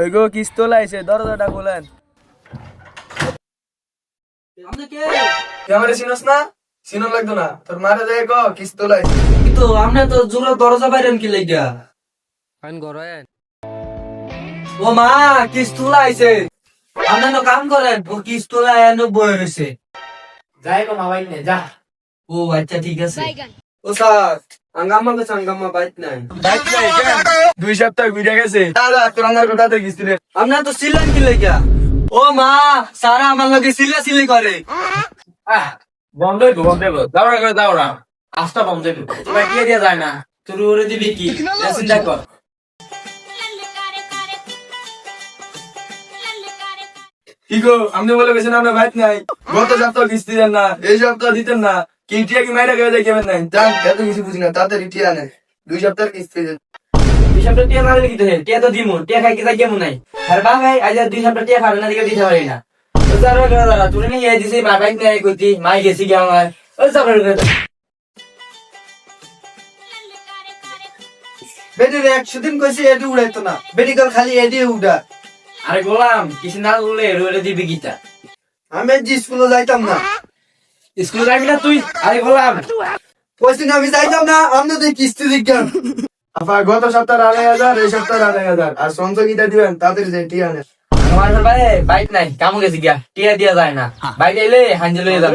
গো কিস্তো লাইছে দরজাটা খোলেন। আপনি কে? ক্যামেরা চিনস না? চিনো লাগতো না। তোর মারা যায় গো কিস্তো লাইছে কিন্তু আপনি তো জোরে দরজা বাইরেন কি লাগিয়া ফাইন ও মা কিস্তুলা আইছে। আপনি তো কাম করেন ও কিস্তুলা এনে বয়ে যাই নে যা। ও আচ্ছা ঠিক আছে। ও স্যার। আঙ্গাম্মা কাছে আঙ্গাম্মা বাইত নাই। বাইত নাই কেন? দুই সপ্তাহ ঘুরে গেছে। দাদা তোর আমার কোথাতে গেছিলে। আপনি তো কি লাগিয়া ও মা সারা আমার লগে সিলে সিলি করে। বন্ধ হইব বন্ধ হইব। দাওড়া করে দাওড়া আস্তা বন্ধ হইব। তোরা কি দিয়া যায় না? তোর ওরে দিবি কি? চিন্তা কর। কি গো আপনি বলে গেছেন আপনার বাইত নাই। গত সপ্তাহ কিস্তি দেন না এই সপ্তাহ দিতেন না। কি টিয়া কি মাইরা গেলে দেখবেন নাই যান এত কিছু বুঝি না তাড়াতাড়ি টিয়া নেন দুই সপ্তাহ কিস্তি দেন। দুই সপ্তাহ টিয়া না কি তো টিয়া তো দিমু টিয়া খাই কি যাই কেমন নাই? আর বা ভাই আজ দুই সপ্তাহ টিয়া খাবে না দিকে দিতে পারি না। দাঁড়া করে দাঁড়া তুই নিয়ে আই দিছি মা বাইক নিয়ে কইতি মাই গেছি কি আমার? ও সাবর করে বেটি রে একশো দিন কইছি এডি উড়াইতো না। বেটি কাল খালি এডি উড়া। আরে গোলাম কিছু না বলে রোলে দিবি গীতা আমি স্কুলে যাইতাম না। স্কুল যাবি না তুই আরে বললাম কইছি না আমি যাইতাম না আপনি তুই কিস্তি দিচ্ছেন আপা গত সপ্তাহে আড়াই হাজার এই সপ্তাহে আড়াই হাজার। আর সঞ্চয়িতা দিবেন তাদের যে টিয়া নেন আমার ভাই বাইক নাই কামু গেছি গিয়া টিয়া দিয়া যায় না। বাইক এলে হাঞ্জে লয়ে যাব।